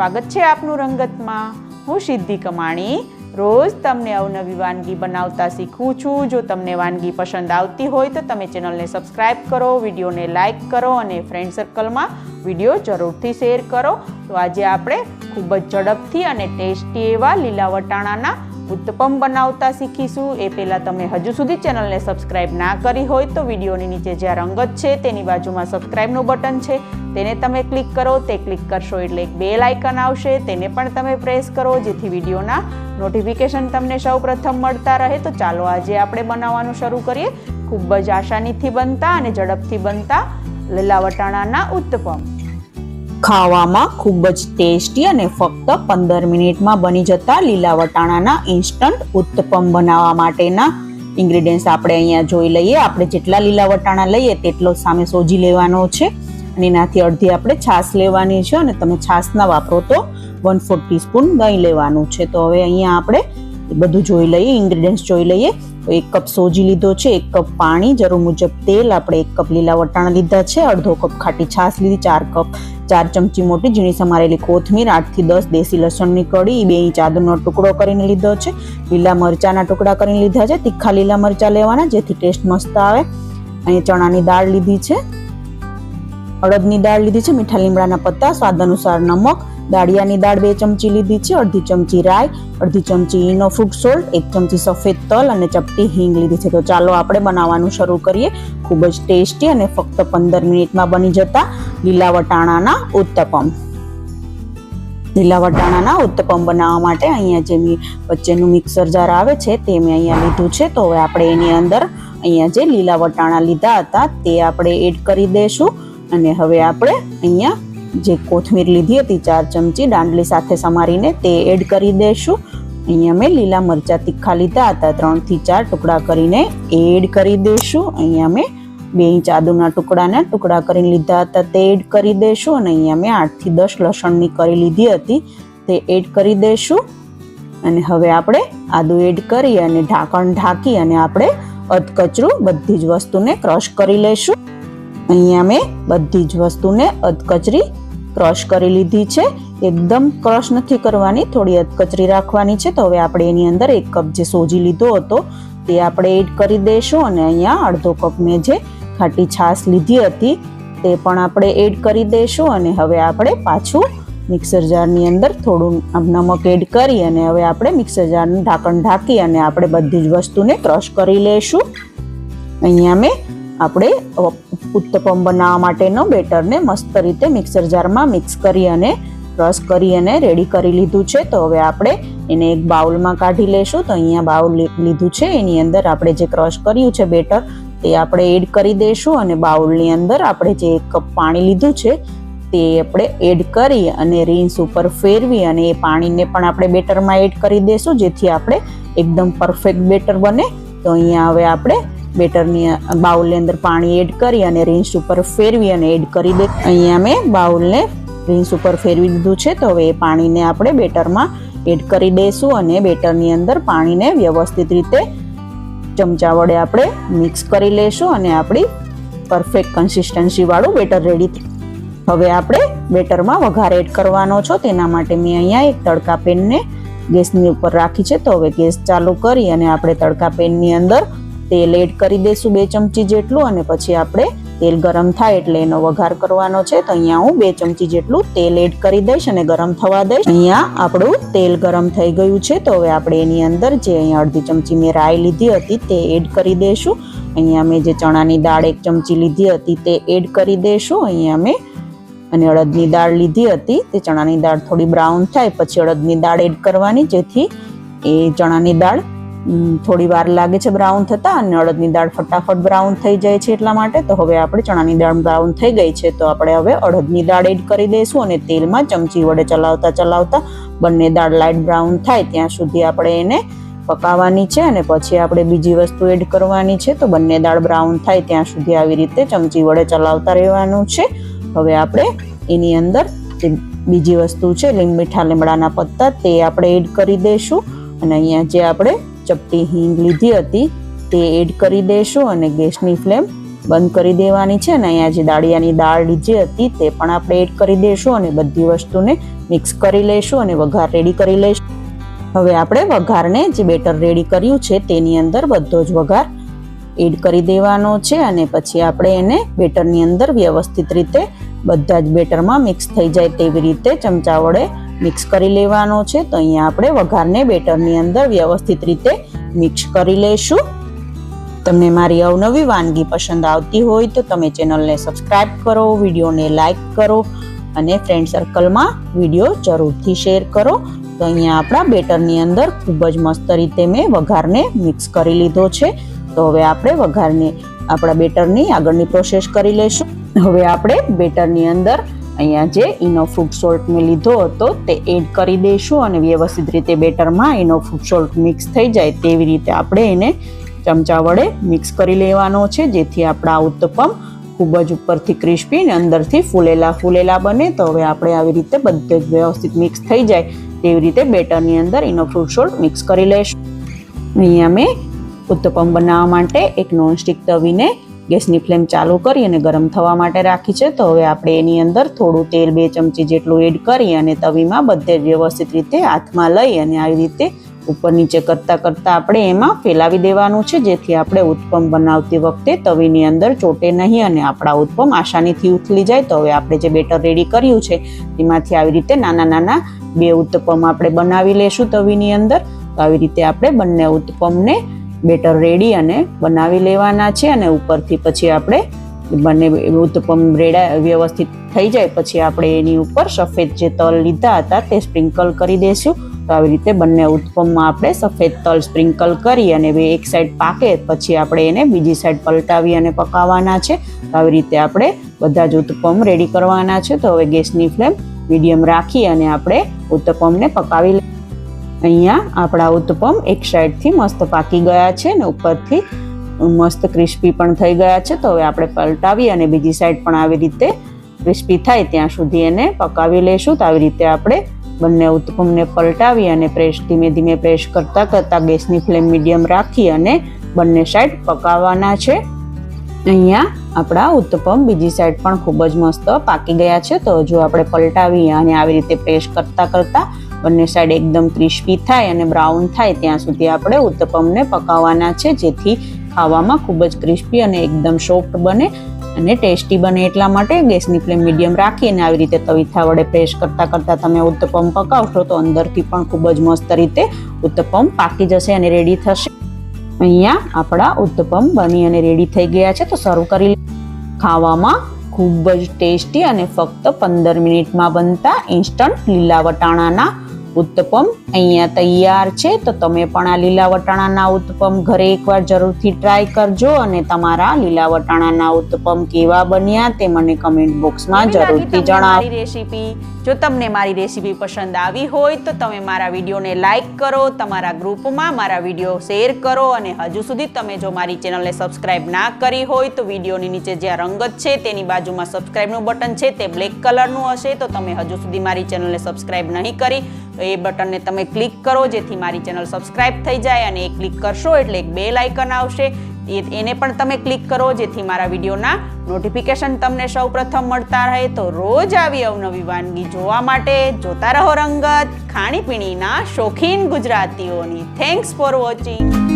સ્વાગત છે આપનું રંગતમાં. હું સિદ્ધિ કમાણી. રોજ તમને અવનવી વાનગી બનાવતા શીખું છું. જો તમને વાનગી પસંદ આવતી હોય તો તમે ચેનલને સબસ્ક્રાઇબ કરો, વિડીયોને લાઇક કરો અને ફ્રેન્ડ સર્કલમાં વીડિયો જરૂરથી શેર કરો. તો આજે આપણે ખૂબ જ ઝડપથી અને ટેસ્ટી એવા લીલા વટાણાના ઉત્તપમ બનાવતા શીખીશું. એ પહેલાં તમે હજુ સુધી ચેનલને સબસ્ક્રાઇબ ના કરી હોય તો વિડીયોની નીચે જ્યાં રંગત છે તેની બાજુમાં સબસ્ક્રાઇબનું બટન છે, તેને તમે ક્લિક કરો. તે ક્લિક કરશો એટલે એક બેલ આઇકન આવશે. તેને પણ તમે પ્રેસ કરો, જેથી વિડીયોના નોટિફિકેશન તમને સૌ પ્રથમ મળતા રહે. તો ચાલો આજે આપણે બનાવવાનું શરૂ કરીએ. ખૂબ જ આસાનીથી બનતા અને ઝડપથી બનતા લીલા વટાણાના ઉત્તપમ. ખાવામાં ખૂબ જ ટેસ્ટી અને ફક્ત પંદર મિનિટમાં બની જતા લીલા વટાણાના ઇન્સ્ટન્ટ ઉત્તપમ બનાવવા માટેના ઇન્ગ્રીડિયન્ટ્સ આપણે અહીંયા જોઈ લઈએ. આપણે જેટલા લીલા વટાણા લઈએ તેટલો સામે સોજી લેવાનો છે અને એનાથી અડધી આપણે છાશ લેવાની છે અને તમે છાશ ના વાપરો તો વન ફોર ટીસ્પૂન દહીં લેવાનું છે. તો હવે અહીંયા આપણે બધું જોઈ લઈએ ઇન્ગ્રીડિયન્ટ્સ જોઈ લઈએ. તો એક કપ સોજી લીધો છે, એક કપ પાણી. જરૂર મુજબ તેલ આપણે એક કપ લીલા વટાણા લીધા છે, અડધો કપ ખાટી છાશ લીધી, ચાર કપ ચાર ચમચી મોટી ઝીણી સમારેલી કોથમીર, આઠથી દસ દેશી લસણની કડી બે ઇંચ આદુનો ટુકડો કરીને લીધો છે. લીલા મરચાના ટુકડા કરીને લીધા છે. તીખા લીલા મરચા લેવાના, જેથી ટેસ્ટ મસ્ત આવે. અહીં ચણાની દાળ લીધી છે. અડદની દાળ લીધી છે. મીઠા લીમડાના પત્તા, સ્વાદ અનુસાર નમક દાળિયાની દાળ બે ચમચી લીધી છે, અડધી ચમચી રાઈ, અડધી ચમચી ઈનો ફૂડ સોલ્ટ એક ચમચી સફેદ તલ અને ચપટી હિંગ લીધી છે. તો ચાલો આપણે બનાવવાનું શરૂ કરીએ. ખૂબ જ ટેસ્ટી અને ફક્ત પંદર મિનિટમાં બની જતા લીલા વટાણાના ઉત્તપમ. લીલા વટાણાના ઉત્તપમ બનાવવા માટે અહીંયા જે વચ્ચેનું મિક્સર જાર આવે છે, તે મેં અહીંયા લીધું છે. તો હવે આપણે એની અંદર અહીંયા જે લીલા વટાણા લીધા હતા, તે આપણે એડ કરી દઈશું અને હવે આપણે અહીંયા જે કોથમીર લીધી હતી, ચાર ચમચી દાંડલી સાથે સમારીને તે એડ કરી દઈશું અહીંયા મેં લીલા મરચા તીખા લીધા હતા, ત્રણથી ચાર ટુકડા કરીને એડ કરી દઈશું અહીંયા મેં બે ઇંચ આદુના ટુકડાના ટુકડા કરીને લીધા હતા, તે એડ કરી દઈશું અને અહીંયા મેં આઠથી દસ લસણની કરી લીધી હતી, તે એડ કરી દઈશું અને હવે આપણે આદુ એડ કરી અને ઢાંકણ ઢાંકી અને આપણે અધકચરું બધી જ વસ્તુને ક્રશ કરી લઈશું અહીંયા મેં બધી જ વસ્તુને અધકચરી ક્રશ કરી લીધી છે. એકદમ ક્રશ નથી કરવાની, થોડી અધકચરી રાખવાની છે. તો હવે આપણે એની અંદર એક કપ જે સોજી લીધો હતો, તે આપણે એડ કરી દઈશું અને અહીંયા અડધો કપ મેં જે ખાટી છાશ લીધી હતી, તે પણ આપણે એડ કરી દઈશું અને હવે આપણે પાછું મિક્સર જારની અંદર થોડું નમક એડ કરી અને હવે આપણે મિક્સર જારનું ઢાંકણ ઢાંકી અને આપણે બધી જ વસ્તુને ક્રશ કરી લઈશું. અહીંયા મેં આપણે ઉત્તપમ બનાવવા માટેનો બેટરને મસ્ત રીતે મિક્સર જારમાં મિક્સ કરી અને રસ કરી અને રેડી કરી લીધું છે. તો હવે આપણે એને એક બાઉલમાં કાઢી લેશું. તો અહીંયા બાઉલ લીધું છે. એની અંદર આપણે જે ક્રશ કર્યું છે બેટર, તે આપણે એડ કરી દઈશું અને બાઉલની અંદર આપણે જે એક કપ પાણી લીધું છે, તે આપણે એડ કરી અને રીંસ ઉપર ફેરવી અને એ પાણીને પણ આપણે બેટરમાં એડ કરી દઈશું જેથી આપણે એકદમ પરફેક્ટ બેટર બને. તો અહીંયા હવે આપણે બેટરની બાઉલની અંદર પાણી એડ કરી અને રીંસ ઉપર ફેરવી અને એડ કરી દે. અહીંયા મેં બાઉલને રીંસ ઉપર ફેરવી દીધું છે. તો હવે એ પાણીને આપણે બેટરમાં એડ કરી દઈશું અને બેટરની અંદર પાણીને વ્યવસ્થિત રીતે ચમચા વડે આપણે મિક્સ કરી લઈશું અને આપણી પરફેક્ટ કન્સિસ્ટન્સીવાળું બેટર રેડી હવે આપણે બેટરમાં વઘાર એડ કરવાનો છો. તેના માટે મેં અહીંયા એક તડકા પેનને ગેસની ઉપર રાખી છે. તો હવે ગેસ ચાલુ કરી અને આપણે તડકા પેનની અંદર તેલ એડ કરી દઈશું બે ચમચી જેટલું અને પછી આપણે તેલ ગરમ થાય એટલે એનો વઘાર કરવાનો છે. તો અહીંયા હું બે ચમચી જેટલું તેલ એડ કરી દઈશ અને ગરમ થવા દઈશ. અહીંયા આપણું તેલ ગરમ થઈ ગયું છે. તો હવે આપણે એની અંદર જે અહીંયા અડધી ચમચી મેં રાઈ લીધી હતી તે એડ કરી દઈશું અહીંયા મેં જે ચણાની દાળ એક ચમચી લીધી હતી તે એડ કરી દઈશું અહીંયા મેં અને અડદની દાળ લીધી હતી. તે ચણાની દાળ થોડી બ્રાઉન થાય પછી અડદની દાળ એડ કરવાની જેથી એ ચણાની દાળ થોડી વાર લાગે છે બ્રાઉન થતા અને અડદની દાળ ફટાફટ બ્રાઉન થઈ જાય છે એટલા માટે. તો હવે આપણે ચણાની દાળ બ્રાઉન થઈ ગઈ છે. તો આપણે હવે અડદની દાળ એડ કરી દઈશું અને તેલમાં ચમચી વડે ચલાવતા ચલાવતા બંને દાળ લાઇટ બ્રાઉન થાય ત્યાં સુધી આપણે એને પકાવવાની છે અને પછી આપણે બીજી વસ્તુ એડ કરવાની છે. તો બંને દાળ બ્રાઉન થાય ત્યાં સુધી આવી રીતે ચમચી વડે ચલાવતા રહેવાનું છે. હવે આપણે એની અંદર બીજી વસ્તુ છે લીમ મીઠા લીમડાના પત્તા, તે આપણે એડ કરી દઈશું. અને અહીંયા જે આપણે ચપટી હિંગ લીધી હતી. તે એડ કરી દઈશું અને ગેસની ફ્લેમ બંધ કરી દેવાની છે અને અહીંયા જે દાળિયાની દાળ લીધી હતી તે પણ આપણે એડ કરી દઈશું અને બધી વસ્તુને મિક્સ કરી લઈશું અને વઘાર રેડી કરી લઈશું હવે આપણે વઘારને જે બેટર રેડી કર્યું છે તેની અંદર બધો જ વઘાર એડ કરી દેવાનો છે અને પછી આપણે એને બેટરની અંદર વ્યવસ્થિત રીતે બધા જ બેટરમાં મિક્સ થઈ જાય તેવી રીતે ચમચા વડે મિક્સ કરી લેવાનો છે. તો અહીંયા આપણે વઘારને બેટરની અંદર વ્યવસ્થિત રીતે મિક્સ કરી લઈશું તમને મારી અવનવી વાનગી પસંદ આવતી હોય તો તમે ચેનલને સબસ્ક્રાઇબ કરો, વિડીયોને લાઇક કરો અને ફ્રેન્ડ સર્કલમાં વીડિયો જરૂરથી શેર કરો. તો અહીંયા આપણા બેટરની અંદર ખૂબ જ મસ્ત રીતે મેં વઘારને મિક્સ કરી લીધો છે. તો હવે આપણે વઘારને આપણા બેટરની આગળની પ્રોસેસ કરી લઈશું હવે આપણે બેટરની અંદર અહીંયા જે ઇનો ફ્રૂટ સોલ્ટ મેં લીધો હતો તે એડ કરી દઈશું અને વ્યવસ્થિત રીતે બેટરમાં ઇનો ફ્રૂટ સોલ્ટ મિક્સ થઈ જાય તેવી રીતે આપણે એને ચમચા વડે મિક્સ કરી લેવાનો છે, જેથી આપણા ઉત્તપમ ખૂબ જ ઉપરથી ક્રિસ્પી અને અંદરથી ફૂલેલા ફૂલેલા બને. તો હવે આપણે આવી રીતે બધે જ વ્યવસ્થિત મિક્સ થઈ જાય તેવી રીતે બેટરની અંદર ઇનો ફ્રૂટ સોલ્ટ મિક્સ કરી લઈશું અહીંયા મેં ઉત્તપમ બનાવવા માટે એક નોનસ્ટિક તવીને ગેસની ફ્લેમ ચાલુ કરી અને ગરમ થવા માટે રાખી છે. તો હવે આપણે એની અંદર થોડું તેલ બે ચમચી જેટલું એડ કરી અને તવીમાં બધે વ્યવસ્થિત રીતે હાથમાં લઈ અને આવી રીતે ઉપર નીચે કરતાં કરતાં આપણે એમાં ફેલાવી દેવાનું છે. જેથી આપણે ઉત્પમ બનાવતી વખતે તવીની અંદર ચોટે નહીં અને આપણા ઉત્પમ આસાનીથી ઉથલી જાય. તો હવે આપણે જે બેટર રેડી કર્યું છે તેમાંથી આવી રીતે નાના નાના બે ઉત્પમ આપણે બનાવી લેશું તવીની અંદર. તો આવી રીતે આપણે બંને ઉત્પમને બેટર રેડી અને બનાવી લેવાના છે અને ઉપરથી પછી આપણે બંને ઉત્તપમ રેડા વ્યવસ્થિત થઈ જાય પછી આપણે એની ઉપર સફેદ જે તલ લીધા હતા તે સ્પ્રિંકલ કરી દઈશું તો આવી રીતે બંને ઉત્પમમાં આપણે સફેદ તલ સ્પ્રિંકલ કરી અને બે એક સાઈડ પાકે પછી આપણે એને બીજી સાઈડ પલટાવી અને પકાવવાના છે. તો આવી રીતે આપણે બધા જ ઉત્પમ રેડી કરવાના છે. તો હવે ગેસની ફ્લેમ મીડિયમ રાખી અને આપણે ઉત્તપમને પકાવી અહીંયા આપણા ઉત્તપમ એક સાઈડથી મસ્ત પાકી ગયા છે ને ઉપરથી મસ્ત ક્રિસ્પી પણ થઈ ગયા છે. તો હવે આપણે પલટાવી અને બીજી સાઈડ પણ આવી રીતે ક્રિસ્પી થાય ત્યાં સુધી એને પકાવી લઈશું તો આવી રીતે આપણે બંને ઉત્પમને પલટાવી અને પ્રેસ ધીમે ધીમે પ્રેસ કરતાં કરતાં ગેસની ફ્લેમ મીડિયમ રાખી અને બંને સાઈડ પકાવવાના છે. અહીંયા આપણા ઉત્તપમ બીજી સાઈડ પણ ખૂબ જ મસ્ત પાકી ગયા છે. તો જો આપણે પલટાવી અને આવી રીતે પ્રેસ કરતાં કરતા બંને સાઈડ એકદમ ક્રિસ્પી થાય અને બ્રાઉન થાય, ત્યાં સુધી આપણે ઉત્તપમને પકાવવાના છે, જેથી ખાવામાં ખૂબ જ ક્રિસ્પી અને એકદમ સોફ્ટ બને અને ટેસ્ટી બને. એટલા માટે ગેસની ફ્લેમ મીડિયમ રાખી અને આવી રીતે તવીથા વડે પ્રેસ કરતાં કરતાં તમે ઉત્તપમ પકાવશો તો અંદરથી પણ ખૂબ જ મસ્ત રીતે ઉત્તપમ પાકી જશે અને રેડી થશે. અહીંયા આપણા ઉત્તપમ બની અને રેડી થઈ ગયા છે, તો સર્વ કરી ખાવામાં ખૂબ જ ટેસ્ટી અને ફક્ત પંદર મિનિટમાં બનતા ઇન્સ્ટન્ટ લીલા વટાણાના ઉત્તપમ અહીંયા તૈયાર છે તો તમે પણ આ લીલા વટાણાના ઉત્તપમ ઘરે એકવાર જરૂરથી ટ્રાય કરજો અને તમારા લીલા વટાણાના ઉત્તપમ કેવા બન્યા તે મને કમેન્ટ બોક્સમાં જરૂરથી જણાવો. રેસીપી જો તમને મારી રેસીપી પસંદ આવી હોય તો તમે મારા વિડીયોને લાઈક કરો તમારા ગ્રુપમાં મારા વીડિયો શેર કરો અને હજુ સુધી તમે જો મારી ચેનલને સબસ્ક્રાઇબ ના કરી હોય તો વિડીયોની નીચે જ્યાં રંગત છે તેની બાજુમાં સબસ્ક્રાઇબનું બટન છે તે બ્લેક કલરનું હશે તો તમે હજુ સુધી મારી ચેનલને સબસ્ક્રાઇબ નહીં કરી તો એ બટનને તમે ક્લિક કરો, જેથી મારી ચેનલ સબસ્ક્રાઇબ થઈ જાય અને એ ક્લિક કરશો એટલે એક બેલ આઇકન આવશે. એને પણ તમે ક્લિક કરો, જેથી મારા વિડીયોના નોટિફિકેશન તમને સૌ પ્રથમ મળતા રહે. તો રોજ આવી અવનવી વાનગી જોવા માટે જોતા રહો રંગત ખાણીપીણીના શોખીન ગુજરાતીઓની. Thanks for watching